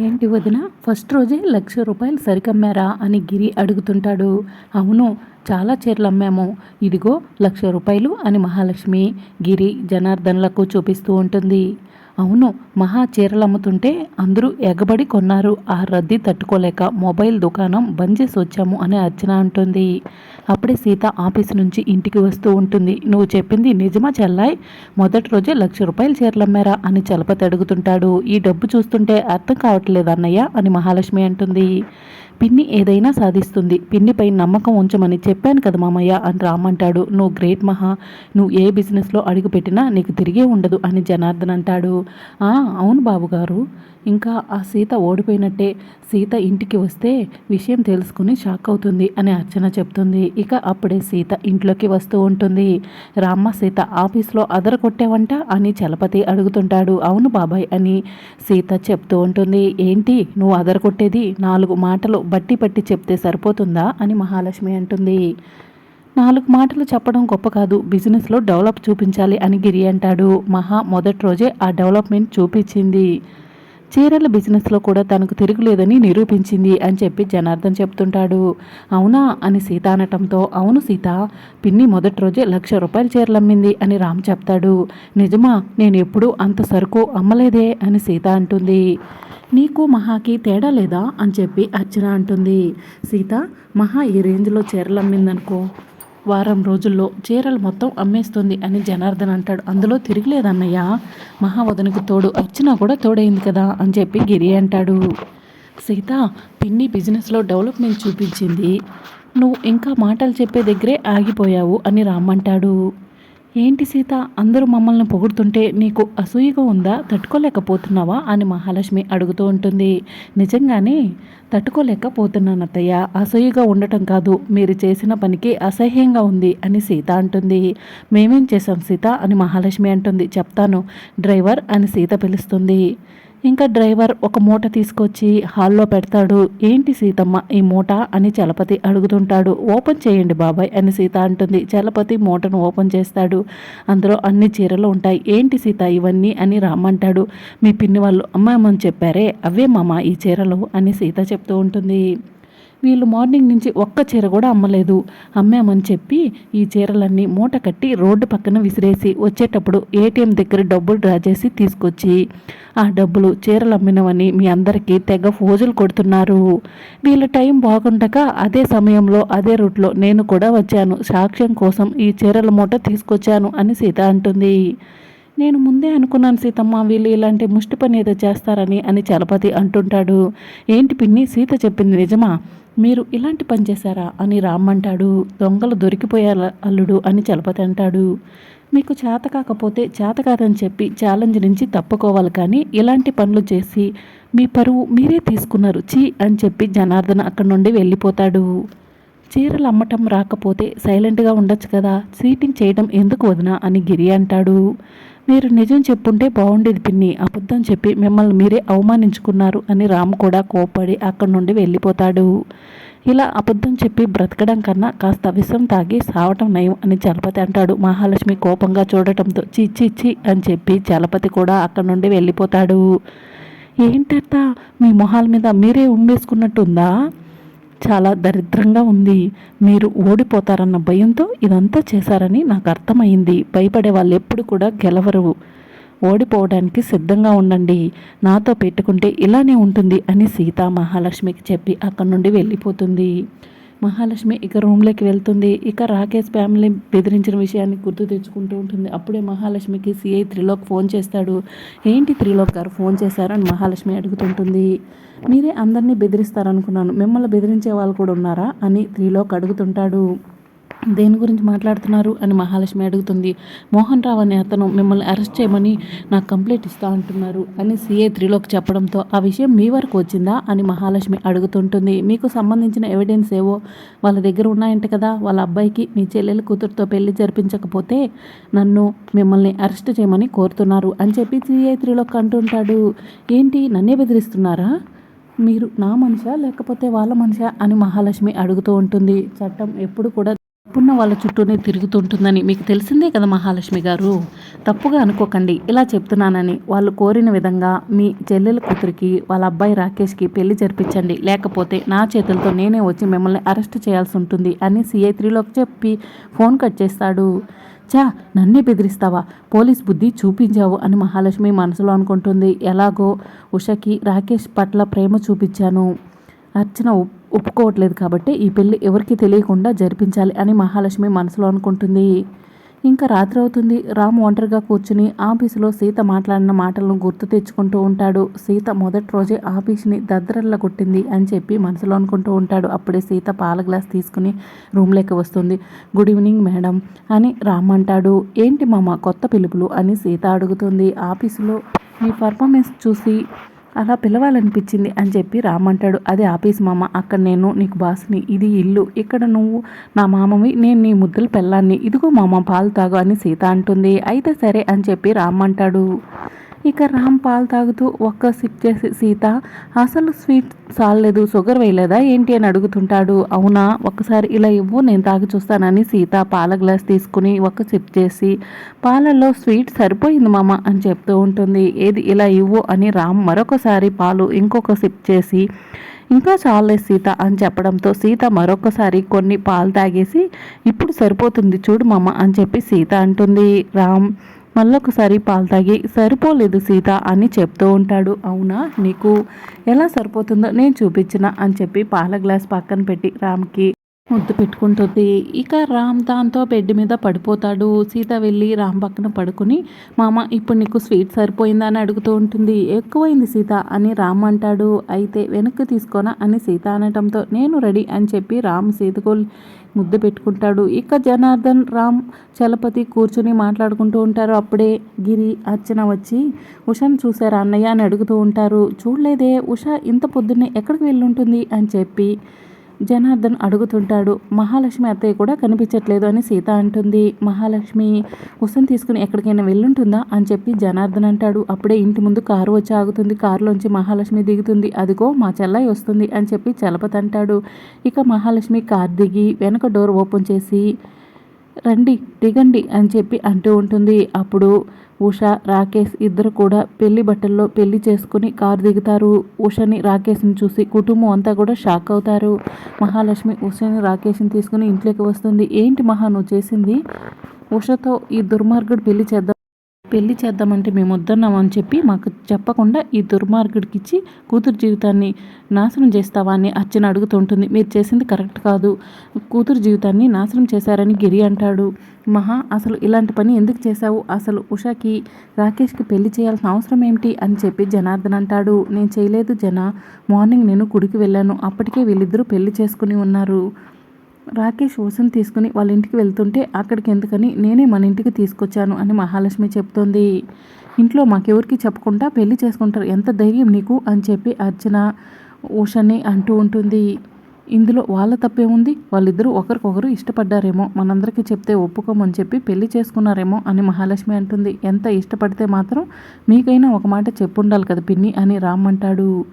ఏంటి వదిన? ఫస్ట్ రోజే లక్ష రూపాయలు సరికమ్మారా అని గిరి అడుగుతుంటాడు. అవును చాలా చీరలు అమ్మాము. ఇదిగో లక్ష రూపాయలు అని మహాలక్ష్మి గిరి జనార్దన్లకు చూపిస్తూ ఉంటుంది. అవును మహా చీరలు అమ్ముతుంటే అందరూ ఎగబడి కొన్నారు. ఆ రద్దీ తట్టుకోలేక మొబైల్ దుకాణం బంద్ చేసి వచ్చాము అని అర్చన అంటుంది. అప్పుడే సీత ఆఫీస్ నుంచి ఇంటికి వస్తూ ఉంటుంది. నువ్వు చెప్పింది నిజమా చెల్లాయ్? మొదటి రోజే లక్ష రూపాయలు చీరలు అమ్మారా అని చలపతి అడుగుతుంటాడు. ఈ డబ్బు చూస్తుంటే అర్థం కావట్లేదు అన్నయ్య అని మహాలక్ష్మి అంటుంది. పిన్ని ఏదైనా సాధిస్తుంది. పిన్నిపై నమ్మకం ఉంచమని చెప్పాను కదా మామయ్య అని రామంటాడు. నువ్వు గ్రేట్ మహా. నువ్వు ఏ బిజినెస్లో అడుగుపెట్టినా నీకు తిరిగే ఉండదు అని జనార్దన్ అంటాడు. అవును బాబుగారు. ఇంకా ఆ సీత ఓడిపోయినట్టే సీత ఇంటికి వస్తే విషయం తెలుసుకుని షాక్ అవుతుంది అని అర్చన చెప్తుంది. ఇక అప్పుడే సీత ఇంట్లోకి వస్తూ ఉంటుంది. రామ్మ సీత ఆఫీస్లో అదర కొట్టేవంట అని చలపతి అడుగుతుంటాడు. అవును బాబాయ్ అని సీత చెప్తూ ఉంటుంది. ఏంటి? నువ్వు అదర కొట్టేది నాలుగు మాటలు బట్టి పట్టి చెప్తే సరిపోతుందా అని మహాలక్ష్మి అంటుంది. నాలుగు మాటలు చెప్పడం గొప్ప కాదు బిజినెస్లో డెవలప్ చూపించాలి అని గిరి అంటాడు. మహా మొదటి రోజే ఆ డెవలప్మెంట్ చూపించింది. చీరల బిజినెస్లో కూడా తనకు తిరుగులేదని నిరూపించింది అని చెప్పి జనార్దన్ చెప్తుంటాడు. అవునా అని సీత అనటంతో అవును సీత పిన్ని మొదటి రోజే లక్ష రూపాయల చీరలు అమ్మింది అని రామ్ చెప్తాడు. నిజమా నేను ఎప్పుడూ అంత సరుకు అమ్మలేదే అని సీత అంటుంది. నీకు మహాకి తేడా లేదా అని చెప్పి అర్చన అంటుంది. సీత మహా ఈ రేంజ్లో చీరలు అమ్మిందనుకో వారం రోజుల్లో చీరలు మొత్తం అమ్మేస్తుంది అని జనార్దన్ అంటాడు. అందులో తిరిగిలేదన్నయ్య. మహావదనకు తోడు అర్చన కూడా తోడైంది కదా అని చెప్పి గిరి అంటాడు. సీత పిన్ని బిజినెస్లో డెవలప్మెంట్ చూపించింది. నువ్వు ఇంకా మాటలు చెప్పే దగ్గరే ఆగిపోయావు అని రామ్మంటాడు ఏంటి సీత? అందరూ మమ్మల్ని పొగుడుతుంటే నీకు అసూయగా ఉందా? తట్టుకోలేకపోతున్నావా? అని మహాలక్ష్మి అడుగుతూ ఉంటుంది. నిజంగానే తట్టుకోలేకపోతున్నాను అత్తయ్య అసూయగా ఉండటం కాదు. మీరు చేసిన పనికి అసహ్యంగా ఉంది అని సీత అంటుంది. మేమేం చేశాం సీత? అని మహాలక్ష్మి అంటుంది. చెప్తాను. డ్రైవర్ అని సీత పిలుస్తుంది. ఇంకా డ్రైవర్ ఒక మూట తీసుకొచ్చి హాల్లో పెడతాడు. ఏంటి సీతమ్మ ఈ మూట? అని చలపతి అడుగుతుంటాడు. ఓపెన్ చేయండి బాబాయ్ అని సీత అంటుంది. చలపతి మూటను ఓపెన్ చేస్తాడు. అందులో అన్ని చీరలు ఉంటాయి. ఏంటి సీత ఇవన్నీ? అని రామ్మంటాడు మీ పిన్ని వాళ్ళు అమ్మామని చెప్పారే. అవే మామ ఈ చీరలు? అని సీత చెప్తూ ఉంటుంది. వీళ్ళు మార్నింగ్ నుంచి ఒక్క చీర కూడా అమ్మలేదు. అమ్మామని చెప్పి ఈ చీరలన్నీ మూట కట్టి రోడ్డు పక్కన విసిరేసి వచ్చేటప్పుడు ఏటీఎం దగ్గర డబ్బులు డ్రా చేసి తీసుకొచ్చి ఆ డబ్బులు చీరలు అమ్మినవని మీ అందరికీ తెగ ఫోజులు కొడుతున్నారు. వీళ్ళ టైం బాగుండక అదే సమయంలో అదే రూట్లో నేను కూడా వచ్చాను. సాక్ష్యం కోసం ఈ చీరల మూట తీసుకొచ్చాను అని సీత అంటుంది. నేను ముందే అనుకున్నాను సీతమ్మ వీళ్ళు ఇలాంటి ముష్టి పని ఏదో చేస్తారని అని చలపతి అంటుంటాడు. ఏంటి పిన్ని సీత చెప్పింది నిజమా? మీరు ఇలాంటి పని చేశారా అని రామ్మంటాడు. దొంగలు దొరికిపోయారు అల్లుడు అని చలపతి అంటాడు. మీకు చేత కాకపోతే చేత కాదని చెప్పి ఛాలెంజ్ నుంచి తప్పుకోవాలి కానీ ఇలాంటి పనులు చేసి మీ పరువు మీరే తీసుకున్నారు చీ అని చెప్పి జనార్దన్ అక్కడి నుండి వెళ్ళిపోతాడు. చీరలు అమ్మటం రాకపోతే సైలెంట్గా ఉండొచ్చు కదా సీటింగ్ చేయడం ఎందుకు వదినా అని గిరి అంటాడు. మీరు నిజం చెప్పుంటే బాగుండేది పిన్ని. అబద్ధం చెప్పి మిమ్మల్ని మీరే అవమానించుకున్నారు అని రాము కూడా కోపడి అక్కడి నుండి వెళ్ళిపోతాడు. ఇలా అబద్ధం చెప్పి బ్రతకడం కన్నా కాస్త విషం తాగి సావటం నయం అని చలపతి అంటాడు. మహాలక్ష్మి కోపంగా చూడటంతో చిచ్చిచ్చి అని చెప్పి చలపతి కూడా అక్కడి నుండి వెళ్ళిపోతాడు. ఏంటత్త? మీ మొహాల మీద మీరే ఉమ్మేసుకున్నట్టుందా? చాలా దరిద్రంగా ఉంది. మీరు ఓడిపోతారన్న భయంతో ఇదంతా చేశారని నాకు అర్థమైంది. భయపడే వాళ్ళు ఎప్పుడు కూడా గెలవరు. ఓడిపోవడానికి సిద్ధంగా ఉండండి. నాతో పెట్టుకుంటే ఇలానే ఉంటుంది అని సీత మహాలక్ష్మికి చెప్పి అక్కడి నుండి వెళ్ళిపోతుంది. మహాలక్ష్మి ఇక రూమ్లోకి వెళ్తుంది. ఇక రాకేష్ ఫ్యామిలీ బెదిరించిన విషయాన్ని గుర్తు తెచ్చుకుంటూ ఉంటుంది. అప్పుడే మహాలక్ష్మికి సిఐ త్రిలోక్ ఫోన్ చేస్తాడు. ఏంటి త్రిలోక్ గారు ఫోన్ చేశారని మహాలక్ష్మి అడుగుతుంటుంది. మీరే అందరినీ బెదిరిస్తారనుకున్నాను. మిమ్మల్ని బెదిరించే వాళ్ళు కూడా ఉన్నారా? అని త్రిలోక్ అడుగుతుంటాడు. దేని గురించి మాట్లాడుతున్నారు అని మహాలక్ష్మి అడుగుతుంది. మోహన్ రావు అనే అతను మిమ్మల్ని అరెస్ట్ చేయమని నాకు కంప్లైంట్ ఇస్తా అంటున్నారు అని సిఏ త్రీలోకి చెప్పడంతో ఆ విషయం మీ వరకు వచ్చిందా అని మహాలక్ష్మి అడుగుతుంటుంది. మీకు సంబంధించిన ఎవిడెన్స్ ఏవో వాళ్ళ దగ్గర ఉన్నాయంట కదా. వాళ్ళ అబ్బాయికి మీ చెల్లెల కూతురుతో పెళ్ళి జరిపించకపోతే నన్ను మిమ్మల్ని అరెస్ట్ చేయమని కోరుతున్నారు అని చెప్పి సిఐ త్రీలోకి అంటుంటాడు. ఏంటి? నన్నే బెదిరిస్తున్నారా? మీరు నా మనిషా? లేకపోతే వాళ్ళ మనిషా? అని మహాలక్ష్మి అడుగుతూ ఉంటుంది. చట్టం ఎప్పుడు కూడా ఉన్న వాళ్ళ చుట్టూనే తిరుగుతుంటుందని మీకు తెలిసిందే కదా మహాలక్ష్మి గారు? తప్పుగా అనుకోకండి ఇలా చెప్తున్నానని. వాళ్ళు కోరిన విధంగా మీ చెల్లెల కూతురికి వాళ్ళ అబ్బాయి రాకేష్కి పెళ్ళి జరిపించండి. లేకపోతే నా చేతులతో నేనే వచ్చి మిమ్మల్ని అరెస్ట్ చేయాల్సి ఉంటుంది అని సిఐ త్రీలోకి చెప్పి ఫోన్ కట్ చేస్తాడు. చా నన్నే బెదిరిస్తావా? పోలీస్ బుద్ధి చూపించావు అని మహాలక్ష్మి మనసులో అనుకుంటుంది. ఎలాగో ఉషకి రాకేష్ పట్ల ప్రేమ చూపించాను. అర్చన ఒప్- ఒప్పుకోవట్లేదు కాబట్టి ఈ పెళ్ళి ఎవరికి తెలియకుండా జరిపించాలి అని మహాలక్ష్మి మనసులో అనుకుంటుంది. ఇంకా రాత్రి అవుతుంది. రామ్ ఒంటరిగా కూర్చుని ఆఫీసులో సీత మాట్లాడిన మాటలను గుర్తు తెచ్చుకుంటూ ఉంటాడు. సీత మొదటి రోజే ఆఫీస్ని దద్దరల్లా కొట్టింది అని చెప్పి మనసులో అనుకుంటూ ఉంటాడు. అప్పుడే సీత పాల గ్లాస్ తీసుకుని రూమ్లోకి వస్తుంది. గుడ్ ఈవినింగ్ మేడం అని రామ్ అంటాడు. ఏంటి మామ కొత్త పిలుపులు అని సీత అడుగుతుంది. ఆఫీసులో మీ పర్ఫార్మెన్స్ చూసి అలా పిలవాలనిపించింది అని చెప్పి రామంటాడు. అదే ఆఫీస్ మామ అక్కడ నేను నీకు బాస్ని ఇది ఇల్లు ఇక్కడ నువ్వు నా మామవి నేను నీ ముద్దుల పెళ్ళాన్ని ఇదిగో మామ పాలు తాగు అని సీత అంటుంది. అయితే సరే అని చెప్పి రామ్మంటాడు ఇక రామ్ పాలు తాగుతూ ఒక్క సిప్ చేసి సీత అసలు స్వీట్ సాలేదు షుగర్ వేయలేదా ఏంటి అని అడుగుతుంటాడు. అవునా ఒక్కసారి ఇలా ఇవ్వు నేను తాగి చూస్తానని సీత పాల గ్లాస్ తీసుకుని ఒక సిప్ చేసి పాలలో స్వీట్ సరిపోయింది మామ అని చెప్తూ ఉంటుంది. ఏది ఇలా ఇవ్వు అని రామ్ మరొకసారి పాలు ఇంకొక సిప్ చేసి ఇంకా చాలే సీత అని చెప్పడంతో సీత మరొకసారి కొన్ని పాలు తాగేసి ఇప్పుడు సరిపోతుంది చూడు మామ అని చెప్పి సీత అంటుంది. రామ్ మళ్ళొకసారి పాలు తాగి సరిపోలేదు సీత అని చెప్తూ ఉంటాడు. అవునా? నీకు ఎలా సరిపోతుందో నేను చూపించిన అని చెప్పి పాల గ్లాస్ పక్కన పెట్టి రామ్కి ముద్దు పెట్టుకుంటుంది. ఇక రామ్ దాంతో బెడ్ మీద పడిపోతాడు. సీత వెళ్ళి రామ్ పక్కన పడుకుని మామ ఇప్పుడు నీకు స్వీట్ సరిపోయిందా అని అడుగుతూ ఉంటుంది. ఎక్కువైంది సీత అని రామ్ అంటాడు. అయితే వెనక్కి తీసుకోనా అని సీత అనటంతో నేను రెడీ అని చెప్పి రామ్ సీతకు ముద్దు పెట్టుకుంటాడు. ఇక జనార్దన్ రామ్ చలపతి కూర్చుని మాట్లాడుకుంటూ ఉంటారు. అప్పుడే గిరి అర్చన వచ్చి ఉషను చూసారా అన్నయ్య అని అడుగుతూ ఉంటారు. చూడలేదే ఉష ఇంత పొద్దున్నే ఎక్కడికి వెళ్ళుంటుంది అని చెప్పి జనార్దన్ అడుగుతుంటాడు మహాలక్ష్మి అత్తయ్య కూడా కనిపించట్లేదు అని సీత అంటుంది. మహాలక్ష్మి కుసం తీసుకుని ఎక్కడికైనా వెళ్ళుంటుందా? అని చెప్పి జనార్దన్ అంటాడు. అప్పుడే ఇంటి ముందు కారు వచ్చి ఆగుతుంది కారులోంచి మహాలక్ష్మి దిగుతుంది అదిగో మా చెల్లయ్య వస్తుంది అని చెప్పి చలపతి అంటాడు. ఇక మహాలక్ష్మి కార్ దిగి వెనక డోర్ ఓపెన్ చేసి రండి దిగండి అని చెప్పి అంటూ ఉంటుంది. అప్పుడు ఉష రాకేష్ ఇద్దరు కూడా పెళ్ళి బట్టల్లో పెళ్ళి చేసుకుని కారు దిగుతారు. ఉషని రాకేష్ని చూసి కుటుంబం అంతా కూడా షాక్ అవుతారు. మహాలక్ష్మి ఉషని రాకేష్ని తీసుకుని ఇంట్లోకి వస్తుంది. ఏంటి మహా నువ్వు చేసింది? ఉషతో ఈ దుర్మార్గుడు పెళ్ళి చేద్దాం పెళ్ళి చేద్దామంటే మేము వద్దన్నామని చెప్పి మాకు చెప్పకుండా ఈ దుర్మార్గుడికి ఇచ్చి కూతురు జీవితాన్ని నాశనం చేస్తావా అని అర్చన అడుగుతుంటుంది. మీరు చేసింది కరెక్ట్ కాదు. కూతురు జీవితాన్ని నాశనం చేశారని గిరి అంటాడు. మహా అసలు ఇలాంటి పని ఎందుకు చేశావు? అసలు ఉషాకి రాకేష్కి పెళ్ళి చేయాల్సిన అవసరం ఏమిటి? అని చెప్పి జనార్దన్ అంటాడు. నేను చేయలేదు జన. మార్నింగ్ నేను గుడికి వెళ్ళాను. అప్పటికే వీళ్ళిద్దరూ పెళ్ళి చేసుకుని ఉన్నారు. రాకేష్ ఊసను తీసుకుని వాళ్ళ ఇంటికి వెళ్తుంటే అక్కడికి ఎందుకని నేనే మన ఇంటికి తీసుకొచ్చాను అని మహాలక్ష్మి చెప్తోంది. ఇంట్లో మాకెవరికి చెప్పకుండా పెళ్ళి చేసుకుంటారు ఎంత ధైర్యం నీకు అని చెప్పి అర్చన ఉషని అంటూ ఉంటుంది. ఇందులో వాళ్ళ తప్పే ఉంది. వాళ్ళిద్దరూ ఒకరికొకరు ఇష్టపడ్డారేమో. మనందరికీ చెప్తే ఒప్పుకోమని చెప్పి పెళ్ళి చేసుకున్నారేమో అని మహాలక్ష్మి అంటుంది. ఎంత ఇష్టపడితే మాత్రం మీకైనా ఒక మాట చెప్పుండాలి కదా పిన్ని అని రామ్ అంటాడు.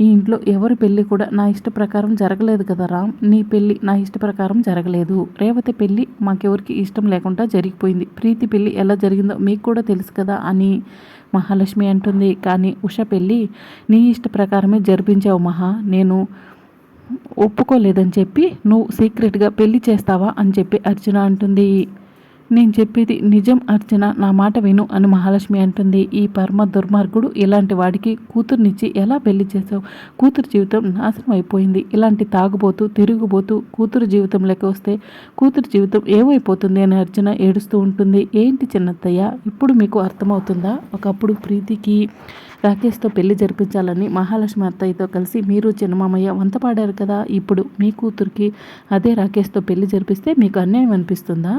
ఈ ఇంట్లో ఎవరి పెళ్ళి కూడా నా ఇష్ట ప్రకారం జరగలేదు కదా రామ్. నీ పెళ్ళి నా ఇష్ట ప్రకారం జరగలేదు. రేవతి పెళ్ళి మాకెవరికి ఇష్టం లేకుండా జరిగిపోయింది. ప్రీతి పెళ్ళి ఎలా జరిగిందో మీకు కూడా తెలుసు కదా అని మహాలక్ష్మి అంటుంది. కానీ ఉష పెళ్ళి నీ ఇష్ట ప్రకారమే జరిపించావు మహా. నేను ఒప్పుకోలేదని చెప్పి నువ్వు సీక్రెట్గా పెళ్ళి చేస్తావా? అని చెప్పి అర్చన అంటుంది. నేను చెప్పేది నిజం అర్చన. నా మాట విను అని మహాలక్ష్మి అంటుంది. ఈ పరమ దుర్మార్గుడు ఇలాంటి వాడికి కూతుర్నిచ్చి ఎలా పెళ్ళి చేసావు కూతురు జీవితం నాశనం అయిపోయింది. ఇలాంటి తాగుబోతూ తిరుగుబోతూ కూతురు జీవితంలోకి వస్తే కూతురు జీవితం ఏమైపోతుంది అని అర్చన ఏడుస్తూ ఉంటుంది. ఏంటి చిన్నత్తయ్య? ఇప్పుడు మీకు అర్థమవుతుందా? ఒకప్పుడు ప్రీతికి రాకేష్తో పెళ్ళి జరిపించాలని మహాలక్ష్మి అత్తయ్యతో కలిసి మీరు చిన్నమామయ్య వంత పాడారు కదా ఇప్పుడు మీ కూతురికి అదే రాకేష్తో పెళ్ళి జరిపిస్తే మీకు అన్యాయం అనిపిస్తుందా?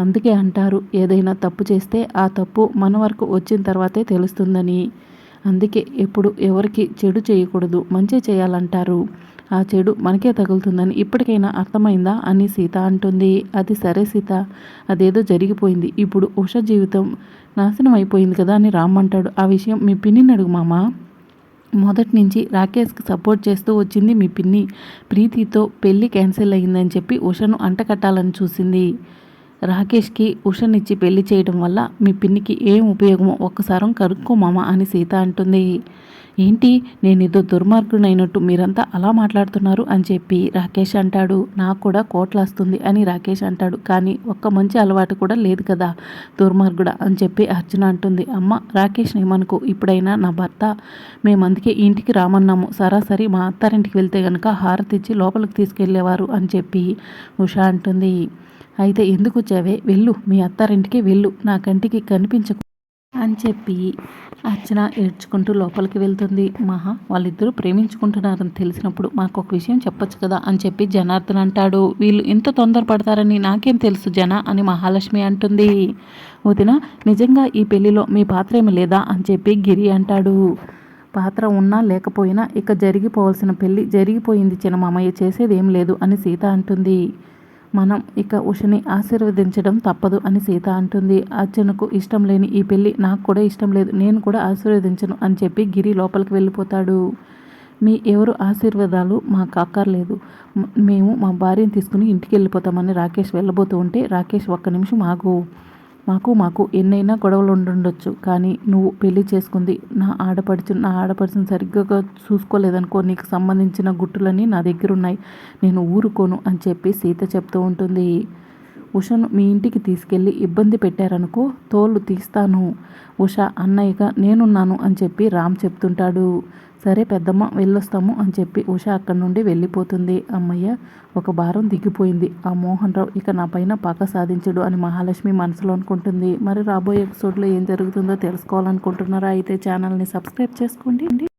అందుకే అంటారు ఏదైనా తప్పు చేస్తే ఆ తప్పు మన వరకు వచ్చిన తర్వాతే తెలుస్తుందని. అందుకే ఎప్పుడు ఎవరికి చెడు చేయకూడదు మంచి చేయాలంటారు. ఆ చెడు మనకే తగులుతుందని ఇప్పటికైనా అర్థమైందా అని సీత అంటుంది. అది సరే సీత అదేదో జరిగిపోయింది. ఇప్పుడు ఉష జీవితం నాశనం అయిపోయింది కదా అని రామ్ అంటాడు. ఆ విషయం మీ పిన్నిని అడుగు మామ. మొదటి నుంచి రాకేష్కి సపోర్ట్ చేస్తూ వచ్చింది మీ పిన్ని. ప్రీతితో పెళ్ళి క్యాన్సిల్ అయిందని చెప్పి ఉషను అంటకట్టాలని చూసింది. రాకేష్కి ఉషనిచ్చి పెళ్ళి చేయడం వల్ల మీ పిన్నికి ఏం ఉపయోగమో ఒక్కసారం కరుక్కో మామ అని సీత అంటుంది. ఏంటి? నేను ఏదో దుర్మార్గునైనట్టు మీరంతా అలా మాట్లాడుతున్నారు అని చెప్పి రాకేష్ అంటాడు. నాకు కూడా కోట్లేస్తుంది అని రాకేష్ అంటాడు. కానీ ఒక్క మంచి అలవాటు కూడా లేదు కదా దుర్మార్గుడా అని చెప్పి అర్జున అంటుంది. అమ్మ రాకేష్ ఏమనుకో? ఇప్పుడైనా నా భర్త. మేము అందుకే ఇంటికి రామన్నాము. సరాసరి మా అత్తారింటికి వెళ్తే గనక హారతి ఇచ్చి లోపలికి తీసుకెళ్ళేవారు అని చెప్పి ఉషా అంటుంది. అయితే ఎందుకు వచ్చావే? వెళ్ళు. మీ అత్తారింటికి వెళ్ళు. నా కంటికి కనిపించకు అని చెప్పి అర్చన ఏడ్చుకుంటూ లోపలికి వెళ్తుంది. మహా వాళ్ళిద్దరూ ప్రేమించుకుంటున్నారని తెలిసినప్పుడు మాకు ఒక విషయం చెప్పొచ్చు కదా అని చెప్పి జనార్దన్ అంటాడు. వీళ్ళు ఎంత తొందరపడతారని నాకేం తెలుసు జన అని మహాలక్ష్మి అంటుంది. వదిన నిజంగా ఈ పెళ్ళిలో మీ పాత్ర ఏమి లేదా అని చెప్పి గిరి అంటాడు. పాత్ర ఉన్నా లేకపోయినా ఇక జరిగిపోవాల్సిన పెళ్ళి జరిగిపోయింది చిన్న మామయ్య చేసేది ఏం లేదు అని సీత అంటుంది. మనం ఇక ఉషని ఆశీర్వదించడం తప్పదు అని సీత అంటుంది. అర్జునకు ఇష్టం లేని ఈ పెళ్ళి నాకు కూడా ఇష్టం లేదు. నేను కూడా ఆశీర్వదించను అని చెప్పి గిరి లోపలికి వెళ్ళిపోతాడు. మీ ఎవరు ఆశీర్వాదాలు మాకు అక్కర్లేదు. మేము మా భార్యను తీసుకుని ఇంటికి వెళ్ళిపోతామని రాకేష్ వెళ్ళబోతూ ఉంటే రాకేష్ ఒక్క నిమిషం ఆగు. మాకు మాకు ఎన్నైనా గొడవలు ఉండుండొచ్చు. కానీ నువ్వు పెళ్ళి చేసుకుంది నా ఆడపడుచు నా ఆడపడుచుని సరిగ్గా చూసుకోలేదనుకో నీకు సంబంధించిన గుట్టులన్నీ నా దగ్గర ఉన్నాయి నేను ఊరుకోను అని చెప్పి సీత చెప్తూ ఉంటుంది. ఉషను మీ ఇంటికి తీసుకెళ్ళి ఇబ్బంది పెట్టారనుకో తోలు తీస్తాను. ఉష అన్నయ్యగా నేనున్నాను అని చెప్పి రామ్ చెప్తుంటాడు. సరే పెద్దమ్మ వెళ్ళొస్తాము అని చెప్పి ఉష అక్కడి నుండి వెళ్ళిపోతుంది. అమ్మయ్య ఒక భారం దిగిపోయింది. ఆ మోహన్ రావు ఇక నా పైన పక్క సాధించడు అని మహాలక్ష్మి మనసులో అనుకుంటుంది. మరి రాబోయే ఎపిసోడ్లో ఏం జరుగుతుందో తెలుసుకోవాలనుకుంటున్నారా? అయితే ఛానల్ని సబ్స్క్రైబ్ చేసుకోండి.